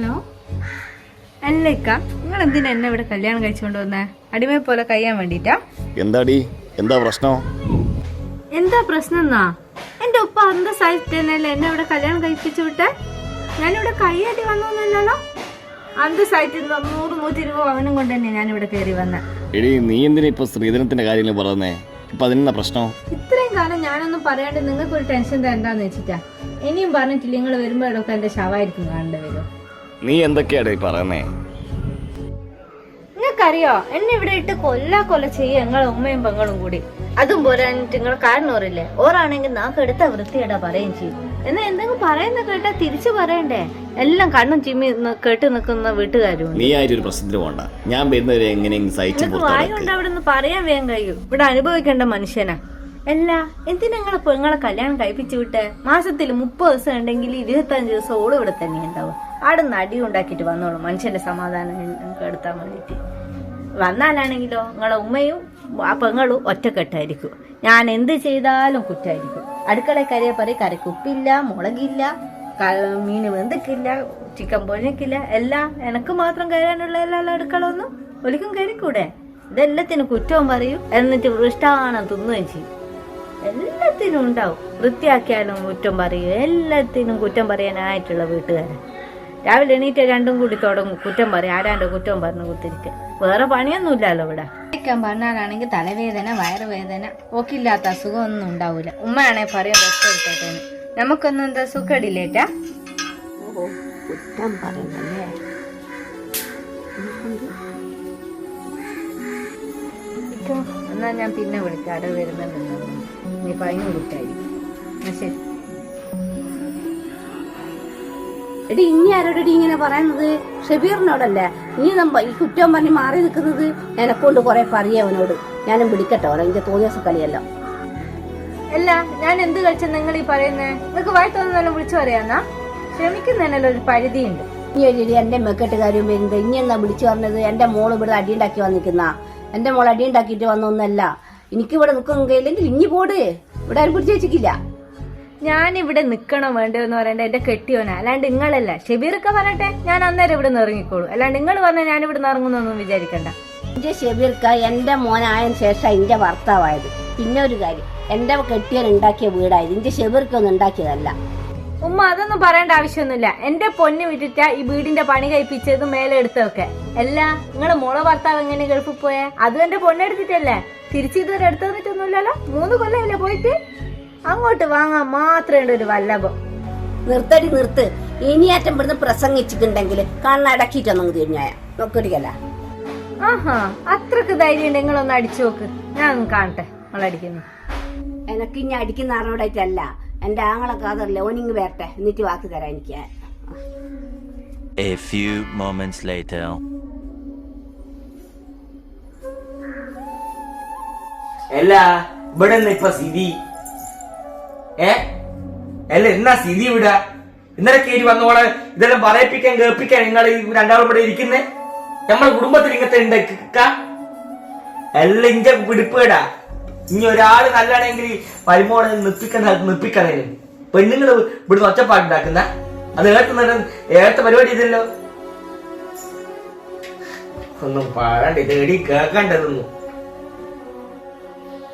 Hello. അല്ലേക്ക നിങ്ങൾ എന്തിനാ എന്നെ ഇവിടെ കല്യാണം കഴിച്ചുകൊണ്ട് വന്നേ? അടിമയെ പോലെ കഴിയാൻ വേണ്ടിട്ടാ? എന്താടി? എന്താ പ്രശ്നം? എന്താ പ്രശ്നം എന്നാ? എന്റെ ഉപ്പ അന്ത തന്നെയല്ലേ എന്നെ ഇവിടെ കല്യാണം കഴിപ്പിച്ചു വിട്ടെ? ഞാനിവിടെ കൈയാട്ടി അന്ത അന്തസ്സായിട്ട് നൂറ് നൂറ്റി ഇരുപത് അവനും കൊണ്ട് തന്നെ ഞാനിവിടെ കയറി വന്നെ. എടി നീ എന്തിനാ ഇപ്പൊ സ്ത്രീധനത്തിന്റെ കാര്യങ്ങൾ പറയുന്നേ? ഇപ്പൊ അതിനെന്താ പ്രശ്നം? ഇത്രയും കാലം ഞാനൊന്നും പറയാണ്ട് നിങ്ങൾക്ക് ഒരു ടെൻഷൻ തരണ്ടാന്ന് വെച്ചിട്ടാ. ഇനിയും പറഞ്ഞിട്ടില്ല നിങ്ങൾ വരുമ്പോഴൊക്കെ എന്റെ ശവായിരിക്കും കാണേണ്ടി വരും. നീ എന്തൊക്കെയാണ് പറയുന്നേ? നിങ്ങൾക്കറിയോ എന്നെ ഇവിടെ ഇട്ട് കൊല്ല കൊല ചെയ്യ ഞങ്ങളെ ഉമ്മയും പെങ്ങളും കൂടി. അതും പോരാഞ്ഞിട്ട് നിങ്ങൾ കാരണോറില്ലേ ഓറാണെങ്കിൽ നാക്ക് എടുത്ത വൃത്തിയിടാ പറയും ചെയ്യും. എന്നാ എന്തെങ്കിലും പറയുന്ന കേട്ടാ തിരിച്ചു പറയണ്ടേ? എല്ലാം കണ്ണും ചിമ്മി കേട്ട് നിൽക്കുന്ന വീട്ടുകാരും. നീ ആയിട്ട് ഒരു പ്രശ്നത്തിന് പോണ്ട. ഞാൻ വരുന്നവരെ എങ്ങനെയെങ്കിലും സഹിച്ചു ആയതുകൊണ്ട് അവിടെ നിന്ന് പറയാൻ വേഗം കഴിയും. ഇവിടെ അനുഭവിക്കേണ്ട മനുഷ്യനാ. അല്ല എന്തിനാ നിങ്ങളെ പെങ്ങളെ കല്യാണം കഴിപ്പിച്ചു വിട്ടെ? മാസത്തിൽ മുപ്പത് ദിവസം ഉണ്ടെങ്കിൽ ഇരുപത്തഞ്ച് ദിവസം ഓടും ഇവിടെ തന്നെ ഉണ്ടാവും ആടെ നിന്ന് അടി ഉണ്ടാക്കിയിട്ട് വന്നോളൂ. മനുഷ്യന്റെ സമാധാനം എടുത്താൻ വേണ്ടിയിട്ട് വന്നാലാണെങ്കിലോ നിങ്ങളെ ഉമ്മയും പെങ്ങളും ഒറ്റക്കെട്ടായിരിക്കും. ഞാൻ എന്ത് ചെയ്താലും കുറ്റായിരിക്കും. അടുക്കള കറിയെ പറയും കരയ്ക്ക് ഉപ്പില്ല മുളകില്ല മീന് വെന്തിക്കില്ല ചിക്കൻ പൊഴിക്കില്ല എല്ലാം എനക്ക് മാത്രം കയറാനുള്ള എല്ലാ അടുക്കളൊന്നും ഒലിക്കും കയറിക്കൂടെ? ഇതെല്ലാത്തിനും കുറ്റവും പറയും എന്നിട്ട് ഇഷ്ടമാണ് തിന്നുകയും ചെയ്യും. എല്ലാത്തിനും ഉണ്ടാവും. വൃത്തിയാക്കിയാലും കുറ്റം പറയും. എല്ലാത്തിനും കുറ്റം പറയാനായിട്ടുള്ള വീട്ടുകാരൻ രാവിലെ എണീറ്റ് രണ്ടും കൂടി തുടങ്ങും. കുറ്റം പറയും. ആരാണ്ട് കുറ്റം പറഞ്ഞു കുത്തിരിക്കുക വേറെ പണിയൊന്നുമില്ലല്ലോ ഇവിടെ. കഴിക്കാൻ പറഞ്ഞാലാണെങ്കിൽ തലവേദന വയറുവേദന ഓക്കില്ലാത്ത അസുഖമൊന്നും ഉണ്ടാവില്ല ഉമ്മയാണെ പറയാം റെസ്റ്റ് എടുത്തോട്ടെ നമുക്കൊന്നും എന്താ സുഖടില്ലേറ്റാ കുറ്റം പറയുന്നല്ലേ? ഇപ്പൊ എന്നാ ഞാൻ പിന്നെ വിളിക്കാം. അടവ് വരുന്നുണ്ടെന്നു നീ പൈന എന്നാ ശരി. എടി ഇനി ആരോടടി ഇങ്ങനെ പറയുന്നത്? ഷബീറിനോടല്ലേ? നീ നമ്മ ഈ കുറ്റം പറഞ്ഞ് മാറി നിൽക്കുന്നത്? എനക്കൊണ്ട് കുറെ പറയും അവനോട്. ഞാനും പിടിക്കട്ടെ ഓരോ എന്റെ തോന്നിയ കളിയല്ലോ. അല്ല ഞാൻ എന്ത് കഴിച്ച നിങ്ങൾ ഈ പറയുന്നേ? നിങ്ങൾക്ക് വായി തോന്നുന്നല്ലോ വിളിച്ചു പറയാന്നാ? ക്ഷമിക്കുന്നതിനല്ലോ ഒരു പരിധിയുണ്ട്. ഇനി ഒരു എന്റെ മെക്കെട്ടുകാരും വരുന്നത് ഇനി എന്നാ വിളിച്ചു പറഞ്ഞത്? എന്റെ മോൾ ഇവിടെ അടിയുണ്ടാക്കി വന്നിക്കുന്ന എന്റെ മോൾ അടിയുണ്ടാക്കിയിട്ട് വന്നൊന്നല്ല. എനിക്ക് ഇവിടെ നിൽക്കുന്നില്ലെങ്കിൽ ഇനി പോട്. ഇവിടെ ആരും പിടിച്ചു വെച്ചിട്ടില്ല. ഞാൻ ഇവിടെ നിക്കണോ വേണ്ടോ എന്ന് പറയണ്ട എന്റെ കെട്ടിയോനാ. അല്ലാണ്ട് നിങ്ങളല്ല. ഷെബീറൊക്കെ പറഞ്ഞിട്ടെ ഞാൻ അന്നേരം ഇവിടെ നിന്ന് ഇറങ്ങിക്കോളൂ. അല്ലാണ്ട് നിങ്ങൾ പറഞ്ഞാൽ ഞാൻ ഇവിടെ നിന്ന് ഇറങ്ങുന്നൊന്നും വിചാരിക്കണ്ട. എന്റെ ഷെബീർക്ക എന്റെ മോനായതിനു ശേഷം എന്റെ ഭർത്താവായത്. പിന്നെ ഒരു കാര്യം എന്റെ കെട്ടിയൻ ഉണ്ടാക്കിയ വീടായത് എന്റെ ഷെബീർക്കൊന്നും ഉണ്ടാക്കിയതല്ല. ഉമ്മ അതൊന്നും പറയേണ്ട ആവശ്യമൊന്നുമില്ല. എന്റെ പൊന്ന് വിട്ടിട്ട ഈ വീടിന്റെ പണി കഴിപ്പിച്ചത് മേലെ എടുത്തൊക്കെ അല്ല നിങ്ങളെ മോളെ ഭർത്താവ് എങ്ങനെ ഗൾഫിൽ പോയെ? അതും എന്റെ പൊണ്ണെടുത്തിട്ടല്ലേ തിരിച്ചു ഇതുവരെ എടുത്തു തന്നിട്ടൊന്നുമില്ലല്ലോ? മൂന്ന് കൊല്ലമല്ലേ പോയിട്ട്? അങ്ങോട്ട് വാങ്ങാൻ മാത്രമേ ഒരു വല്ലഭം. നിർത്തടി നിർത്ത്. ഇനിയാറ്റം ഇവിടുന്ന് പ്രസംഗിച്ചിട്ടുണ്ടെങ്കിൽ കണ്ണടക്കിട്ടൊന്നും തിരിഞ്ഞായ. നോക്കടിക്കല്ല ആഹാ അത്രയ്ക്ക് ധൈര്യം ഉണ്ട് നിങ്ങളൊന്ന് അടിച്ചു നോക്ക്. ഞാൻ കാണട്ടെ. നിങ്ങളടിക്കുന്നു എനക്ക് ഇനി അടിക്കുന്ന ആറോടായിട്ടല്ല എന്റെ ആങ്ങളെ കാതറില്ല ഓനിങ് വരട്ടെ. എന്നിട്ട് വാക്ക് തരാം എനിക്ക്. A few moments later. അല്ല ഇവിടെ നിന്ന് ഇപ്പൊ സ്ഥിതി. ഏ? അല്ല എന്നാ സ്ഥിതി ഇവിടെ? ഇന്നലെ കയറി വന്നോളെ ഇതെല്ലാം പറയിപ്പിക്കാൻ കേൾപ്പിക്കാൻ നിങ്ങൾ രണ്ടാളും ഇവിടെ ഇരിക്കുന്നേ? നമ്മളെ കുടുംബത്തിൽ ഇങ്ങനത്തെ ഉണ്ടാക്ക അല്ല ഇഞ്ച പിടിപ്പേടാ ഇനി ഒരാൾ നല്ലാണെങ്കിൽ പരിമോളെ നിപ്പിക്കണ നിപ്പിക്കണേ പെണ്ണുങ്ങൾ ഇവിടുന്ന് ഒച്ചപ്പാടുണ്ടാക്കുന്ന അത് ഏർത്തുന്ന ഏട്ട പരിപാടി ഇതല്ലോ. ഒന്നും പാടണ്ട ഇത് എടി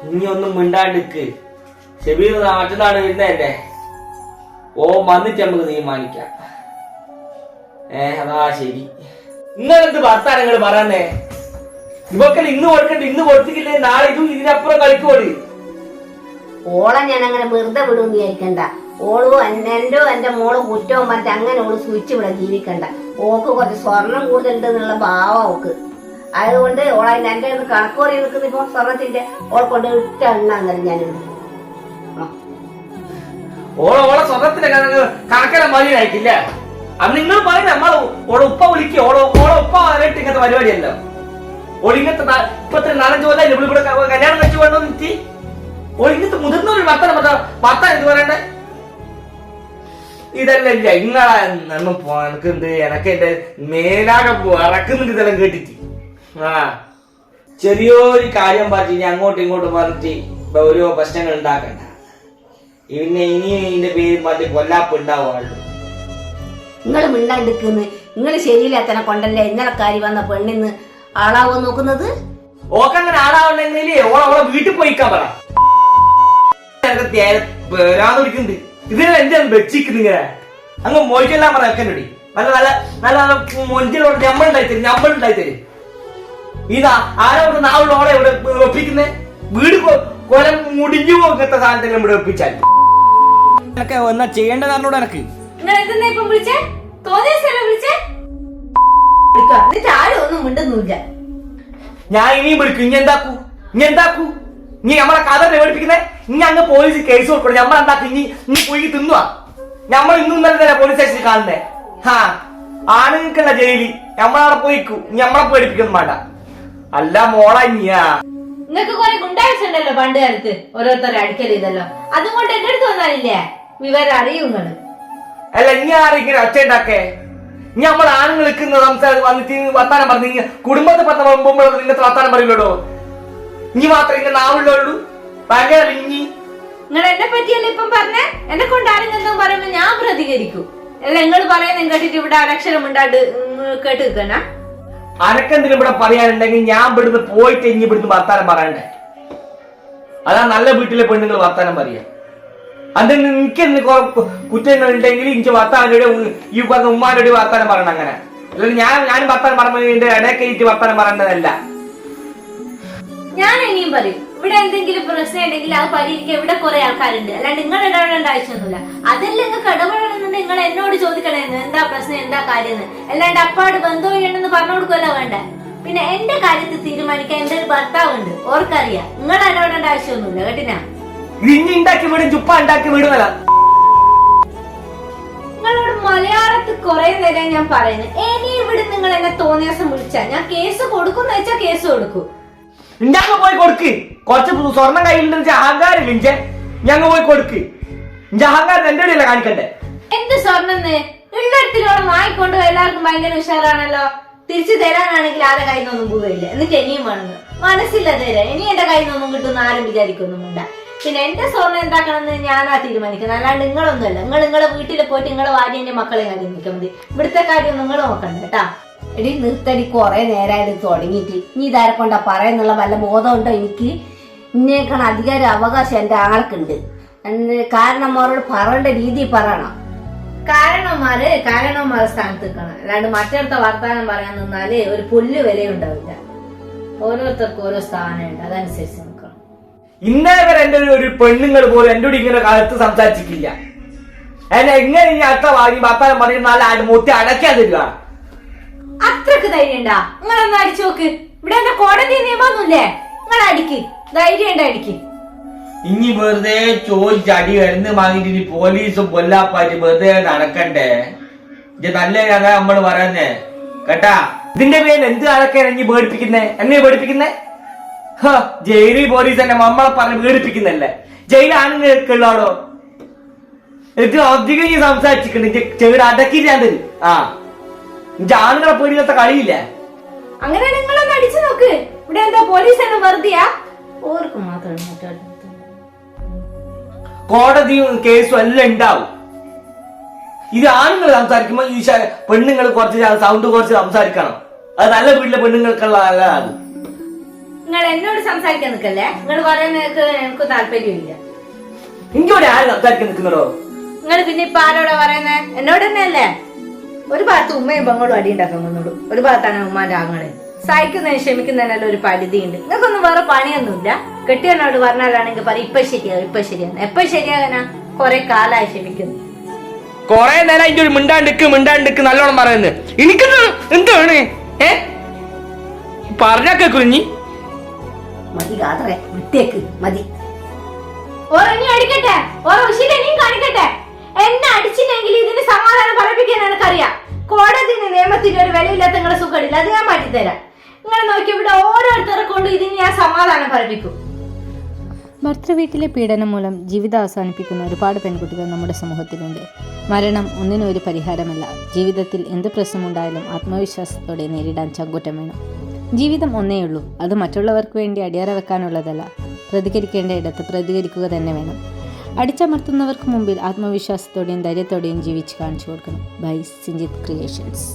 ഇനി ഒന്നും മിണ്ടാണ്ടിക്ക് ഷെബീർ മറ്റന്നാട് വരുന്നതല്ലേ ഓ വന്നിട്ട് നമുക്ക് തീരുമാനിക്കാം. ഏ അതാ ശരി. നിങ്ങളെന്ത് വർത്താനങ്ങൾ പറയുന്നേ? ഇവക്കൽ ഇന്ന് കൊടുക്കണ്ട ഇന്ന് കൊടുത്തിട്ടില്ലേ? നാളെ ഇതും ഇതിനപ്പുറം കളിക്കോട് ഓളെ ഞാൻ അങ്ങനെ വെറുതെ വിടുമെന്ന് വിചാരിക്കണ്ട. ഓളും എന്റെ എന്റെ മോളും കുറ്റവും പറഞ്ഞിട്ട് അങ്ങനെ ഓൾ സ്വിച്ച് ഇവിടെ ജീവിക്കണ്ട. ഓക്ക് കുറച്ച് സ്വർണം കൂടുതലുണ്ട് എന്നുള്ള ഭാവം ഓക്ക്. അതുകൊണ്ട് ഓളെ എന്റെ കണക്ക് പറയും നിൽക്കുന്ന ഇപ്പൊ സ്വർണത്തിന്റെ ഓൾ കൊണ്ട് ഇട്ട എണ്ണാന്നല്ല ഞാൻ ഓളെ ഓളെ സ്വർണത്തിന്റെ കണക്കെല്ലാം മതിയായിട്ടില്ലേ അത് നിങ്ങൾ പറയുന്നത് നമ്മൾ ഓളെ ഉപ്പ വിളിക്കുക ഓളെ ഓളെ ഉപ്പ വരട്ട് ഇങ്ങനത്തെ പരിപാടിയല്ലോ. ഒളിങ്ങത്തെ ഇപ്പത്തിന് നാലഞ്ചു കൊല്ലം ഇവിടെ ഇവിടെ കല്യാണം കഴിച്ചു വേണ്ടോ നിറ്റി ഒളിങ്ങത്ത് മുതിർന്ന ഒരു വർത്തനം പറഞ്ഞ വർത്താൻ എന്ത് പറയണ്ടേ? ഇതല്ല ഇല്ല ഇങ്ങളെ എന്നും എനിക്ക് എന്ത് എനക്ക് എന്റെ മേലാകെ ഇറക്കുന്നുണ്ട് ഇതെല്ലാം കേട്ടിട്ട്. ആ. ചെറിയൊരു കാര്യം പറഞ്ഞ് ഇനി അങ്ങോട്ടും ഇങ്ങോട്ടും പറഞ്ഞിട്ട് ഓരോ പ്രശ്നങ്ങൾ ഉണ്ടാക്കണ്ട. പിന്നെ ഇനി ഇതിന്റെ പേര് പറഞ്ഞ് കൊല്ലാപ്പ് ഉണ്ടാവുള്ളൂ നിങ്ങൾ മിണ്ടാണ്ടിരിക്കുന്നു. നിങ്ങൾ ശരിയില്ലാത്തനെ കൊണ്ടല്ലേ ഇന്നലെ കാര്യം വന്ന പെണ്ണിന്ന് ആളാവോ നോക്കുന്നത്? ഓക്കങ്ങനെ ആളാവണ്ടെങ്കിലേ ഓളെ ഓളെ വീട്ടിൽ പോയിക്കാൻ പറ. എനക്ക് തേ- വരാതെ വിളിക്കുന്നുണ്ട് ഇതിനെ എന്താണ് വെച്ചിരിക്കുന്നത് ഇങ്ങനെ? അങ്ങ് മോയിക്കെല്ലാം പറ വെക്കണ്ടി നല്ല നല്ല നല്ല നല്ല മൊഞ്ചിലോട് ഞമ്മളുണ്ടായി തരും ഞമ്മളുണ്ടായി തരും. ഇതാ ആരോ ഇവിടെ ഓളെ ഇവിടെ ഒപ്പിക്കുന്നേ? വീട് കൊലം മുടിഞ്ഞു പോകത്ത സാധനത്തിൽ ഇവിടെ ഒപ്പിച്ചാൽ. എനക്ക് എന്നാ ചെയ്യേണ്ടത് അറിഞ്ഞൂടെ എനക്ക് നിങ്ങൾ എന്തെന്നാ ഇപ്പം വിളിച്ചേ? തോന്നിയ സ്ഥലം വിളിച്ചേ എന്നിട്ട് ആരും ഒന്നും മിണ്ടുന്നില്ല ഞാൻ ഇനിയും വിളിക്കും. ഇനി എന്താക്കൂ? ഇനി എന്താക്കൂ? ഇനി നമ്മളെ കഥ പ്രകടിപ്പിക്കുന്നേ? ഇനി അങ്ങ് പോലീസ് കേസ് കൊടുക്കണം. നമ്മൾ എന്താക്കും? ഇനി ഇനി പോയി തിന്നുവാ. നമ്മൾ ഇന്നും ഇന്നലെ തന്നെ പോലീസ് സ്റ്റേഷനിൽ കാണുന്നേ. ഹാ ആണുങ്ങൾക്കല്ല ജയിലി? നമ്മളവിടെ പോയിക്കൂ. ഇനി നമ്മളെ പേടിപ്പിക്കൊന്നും വേണ്ട. അല്ല മോള ഇനിയാ. നിങ്ങൾക്ക് കുറെ ഗുണ്ടാഴ്ച പണ്ട് കാലത്ത്. ഓരോരുത്തരെ അടിക്കൽ ഇതല്ലോ. അതും കൊണ്ട് എന്റെ അടുത്ത് വന്നാലില്ലേ? വിവരം അറിയും നിങ്ങൾ അല്ല ഇനി ആരെങ്കിലും ഒച്ച ഉണ്ടാക്കേ ഇനി നമ്മൾ ആണുങ്ങൾക്ക് സംസാരം വന്നിട്ട് വർത്താനം പറഞ്ഞു കുടുംബത്തെ പത്ത് നിന്നെ വർത്താനം പറയില്ലടോ നീ മാത്രം ഇങ്ങനെ നാവുള്ളൂ ഭയങ്കര ഇനി നിങ്ങൾ എന്നെ പറ്റിയല്ലേ ഇപ്പം പറഞ്ഞേ? എന്നെ കൊണ്ട് ആരെങ്കിലും പറയുമ്പോ ഞാൻ പ്രതികരിക്കും. അല്ല നിങ്ങൾ പറയുന്ന കേട്ടിട്ട് ഇവിടെ അനക്ഷരം ഉണ്ടാണ്ട് കേട്ട് നിൽക്കണ അനക്കെന്തെങ്കിലും ഇവിടെ പറയാനുണ്ടെങ്കിൽ ഞാൻ ഇവിടുന്ന് പോയിട്ട് ഇനി ഇവിടുന്ന് വർത്താനം പറയണ്ടേ? അതാ നല്ല വീട്ടിലെ പെണ്ണുങ്ങൾ വർത്താനം പറയാ. അതിന് എനിക്ക് കുറ്റങ്ങൾ ഉണ്ടെങ്കിൽ എനിക്ക് വർത്താനോട് ഈ പറഞ്ഞ ഉമ്മാനോട് വർത്താനം പറയണം അങ്ങനെ. അല്ലെങ്കിൽ ഞാൻ ഞാനും വർത്താനം പറഞ്ഞു എന്റെ ഇടയ്ക്ക് വർത്താനം പറയേണ്ടതല്ല. ഞാൻ ഇനിയും പറയും. ഇവിടെ എന്തെങ്കിലും പ്രശ്നം ഉണ്ടെങ്കിൽ അത് പരിഹരിക്കാൻ ഇവിടെ കുറെ ആൾക്കാരുണ്ട്. അല്ലാണ്ട് നിങ്ങൾ ഇടപെടേണ്ട ആവശ്യമൊന്നുമില്ല. അതല്ല നിങ്ങൾക്ക് നിങ്ങൾ എന്നോട് ചോദിക്കണേ എന്താ പ്രശ്നം? എന്താ കാര്യം അല്ലാണ്ട് അപ്പാട് ബന്ധം പറഞ്ഞു കൊടുക്കുമല്ലോ വേണ്ട. പിന്നെ എന്റെ കാര്യത്തിൽ തീരുമാനിക്കാൻ എന്റെ ഒരു ഭർത്താവുണ്ട്. ഓർക്കറിയാം. നിങ്ങൾ ഇടപെടേണ്ട ആവശ്യമൊന്നുമില്ല. കേട്ടിനാ? ഇനി ഉണ്ടാക്കി വിടും ചുപ്പ ഉണ്ടാക്കി വിടുമല്ല നിങ്ങളോട് മലയാളത്തിൽ കുറെ നേരം ഞാൻ പറയുന്നു. ഇനി ഇവിടെ നിങ്ങൾ എന്നെ തോന്നിയ ദിവസം വിളിച്ചാ. ഞാൻ കേസ് കൊടുക്കുന്ന വെച്ചാ കേസ് കൊടുക്കും. ഞങ്ങൾ പോയി കൊടുക്ക്. കുറച്ച് സ്വർണം കയ്യിൽ നിന്ന് അഹങ്കാരം ഇഞ്ചെ ഞങ്ങൾ പോയി കൊടുക്ക്. ഇഞ്ചെ അഹങ്കാരം എന്റെ അടിയല്ല കാണിക്കണ്ടേ? എന്ത് സ്വർണെന്ന് ഉള്ളിടത്തിലൂടെ വാങ്ങിക്കൊണ്ട് എല്ലാവർക്കും ഭയങ്കര ഉഷാറാണല്ലോ. തിരിച്ചു തരാനാണെങ്കിൽ ആരെ കയ്യിൽ നിന്നൊന്നും പോവില്ല എന്നിട്ട് ഇനിയും വേണമെന്ന്. മനസ്സില്ല തരാം. ഇനി എന്റെ കയ്യിൽ നിന്നൊന്നും കിട്ടുന്ന ആരും വിചാരിക്കൊന്നുമില്ല. പിന്നെ എന്റെ സ്വർണം എന്താക്കണമെന്ന് ഞാനാ തീരുമാനിക്കുന്നത്. അല്ലാണ്ട് നിങ്ങളൊന്നുമല്ല. നിങ്ങൾ നിങ്ങളെ വീട്ടിൽ പോയിട്ട് നിങ്ങളെ ഭാര്യന്റെ മക്കളെ കാര്യം നിൽക്കാൻ മതി. ഇവിടുത്തെ കാര്യം നിങ്ങൾ നോക്കണ്ട കേട്ടാ. എടി നിർത്തടി. കുറെ നേരമായത് തുടങ്ങിയിട്ട്. നീ ഇതാരെ കൊണ്ടാ പറയുന്നുള്ള വല്ല ബോധമുണ്ടോ എനിക്ക്? ഇന്നേക്കാണ് അധികാര അവകാശം എന്റെ ആൾക്കുണ്ട്. കാരണന്മാരോട് കാരണം പറയേണ്ട രീതി പറയണം. കാരണന്മാര് കാരണന്മാരുടെ സ്ഥാനത്ത് നിൽക്കണം. അല്ലാണ്ട് മറ്റടുത്ത വർത്താനം പറയാൻ നിന്നാൽ ഒരു പുല്ല് വരെ ഉണ്ടാവില്ല ഓരോരുത്തർക്കും ഓരോ സ്ഥാനമുണ്ട്. അതനുസരിച്ച് നിൽക്കണം ഇന്നേ വരെ എന്റെ ഒരു- ഒരു പെണ്ണുങ്ങൾ പോലും എന്റെ കൂടി ഇങ്ങനെ കാലത്ത് സംസാരിച്ചിട്ടില്ല. എന്നെ എങ്ങനെ ഇനി അടുത്ത വാങ്ങി വർത്താനം പറയുന്ന നാല് ആട് മുത്തി അടയ്ക്കാൻ തരിക അത്രയ്ക്ക് ധൈര്യം ഉണ്ടാ. നിങ്ങളൊന്ന് അടിച്ചു നോക്ക്. ഇവിടെ എന്റെ കോടതി നിയമമൊന്നുമില്ലേ? നിങ്ങൾ അടിക്ക്. ധൈര്യം ഉണ്ട് അടിക്ക് ഇനി വെറുതെ ചോദിച്ച് അടി വരുന്ന് വാങ്ങിട്ട് ഇനി പോലീസും കൊല്ലാപ്പാറ്റ് വെറുതെ നടക്കണ്ടേ? ഇത് നല്ല കഥ നമ്മൾ പറയുന്നേ. കേട്ടാ? ഇതിന്റെ പേര് എന്ത് അടക്കാൻ ഇനി പേടിപ്പിക്കുന്നേ? എന്നെ പേടിപ്പിക്കുന്നേ? ജയിലിൽ പോലീസ് തന്നെ നമ്മളെ പറഞ്ഞ് പേടിപ്പിക്കുന്നല്ലേ ജയിലാണുങ്ങൾക്കുള്ളാടോ എനിക്ക് അധികം ഞാൻ സംസാരിച്ചിട്ടുണ്ട്. ചെവിട് അടക്കില്ല ഞാൻ തരും ആ. ഇജ്ജ് ആണുങ്ങളെ പേടിക്കാത്ത കളിയില്ല? അങ്ങനെ നിങ്ങളൊന്ന് അടിച്ചു നോക്ക്. ഇവിടെ എന്താ പോലീസ് തന്നെ വെറുതെയാ? ഓർക്ക് മാത്രം കോടതിയും കേസും എല്ലാം ഉണ്ടാവും. ഇത് ആണുങ്ങൾ സംസാരിക്കുമ്പോ ഈ പെണ്ണുങ്ങൾ കുറച്ച് സൗണ്ട് കുറച്ച് സംസാരിക്കണം. അത് നല്ല വീട്ടിലെ പെണ്ണുങ്ങൾക്കുള്ള നല്ലതാണ് നിങ്ങൾ എന്നോട് സംസാരിക്കാൻ നിൽക്കല്ലേ? നിങ്ങൾ പറയുന്നത് എനിക്ക് താല്പര്യമില്ല. ഇങ്ങോട്ട് ആര് സംസാരിക്കാൻ നിൽക്കുന്നതോ? നിങ്ങൾ പിന്നെ ഇപ്പൊ ആരോടാ പറയുന്നേ? എന്നോട് തന്നെയല്ലേ? ഒരു ഭാഗത്ത് ഉമ്മയും പെങ്ങളും അടി ഉണ്ടാക്കാൻ വന്നോളൂ ഒരു ഭാഗത്താണ് ഉമ്മാന്റെ ആങ്ങളെ. സഹിക്കുന്നതിന് ക്ഷമിക്കുന്നതിനെല്ലാം ഒരു പരിധിയുണ്ട്. നിങ്ങൾക്കൊന്നും വേറെ പണിയൊന്നുമില്ല. കെട്ടിയനോട് പറഞ്ഞാലാണെങ്കിൽ പറയും ഇപ്പൊ ശരിയാകും ഇപ്പൊ ശരിയാണ് എപ്പൊ ശരിയാകാനാ? കൊറേ കാലായി ക്ഷമിക്കുന്നു. കൊറേ നേരം അതിന്റെ ഒരു മിണ്ടാണ്ടിക്ക് മിണ്ടാണ്ടിക്ക് നല്ലോണം പറയുന്നത് എനിക്കെന്താണ് എന്താണ്? ഏ? പറഞ്ഞാ കേക്കുഞ്ഞി മതി കാതറെ വിട്ടേക്ക് മതി. ഓരോ അടിക്കട്ടെ. ഇനിയും കാണിക്കട്ടെ. എന്നെ അടിച്ചില്ലെങ്കിൽ ഇതിന് സമാധാനം പറയിപ്പിക്കാൻ എനിക്കറിയാം. കോടതിന് നിയമത്തിന്റെ ഒരു വിലയില്ലാത്ത നിങ്ങളെ സുഖമില്ല അത് ഞാൻ മാറ്റിത്തരാം നിങ്ങൾ നോക്കി ഇവിടെ ഓരോരുത്തരെ കൊണ്ട് ഇതിന് ഞാൻ സമാധാനം പറയിപ്പിക്കും. ഭർത്തൃവീട്ടിലെ പീഡനം മൂലം ജീവിതം അവസാനിപ്പിക്കുന്ന ഒരുപാട് പെൺകുട്ടികൾ നമ്മുടെ സമൂഹത്തിലുണ്ട്. മരണം ഒന്നിനും ഒരു പരിഹാരമല്ല. ജീവിതത്തിൽ എന്ത് പ്രശ്നമുണ്ടായാലും ആത്മവിശ്വാസത്തോടെ നേരിടാൻ ചങ്കൂറ്റം വേണം. ജീവിതം ഒന്നേയുള്ളൂ അത് മറ്റുള്ളവർക്ക് വേണ്ടി അടിയറ വെക്കാനുള്ളതല്ല. പ്രതികരിക്കേണ്ട ഇടത്ത് പ്രതികരിക്കുക തന്നെ വേണം. അടിച്ചമർത്തുന്നവർക്ക് മുമ്പിൽ ആത്മവിശ്വാസത്തോടെയും ധൈര്യത്തോടെയും ജീവിച്ച് കാണിച്ചു കൊടുക്കണം. By Sinchith creations.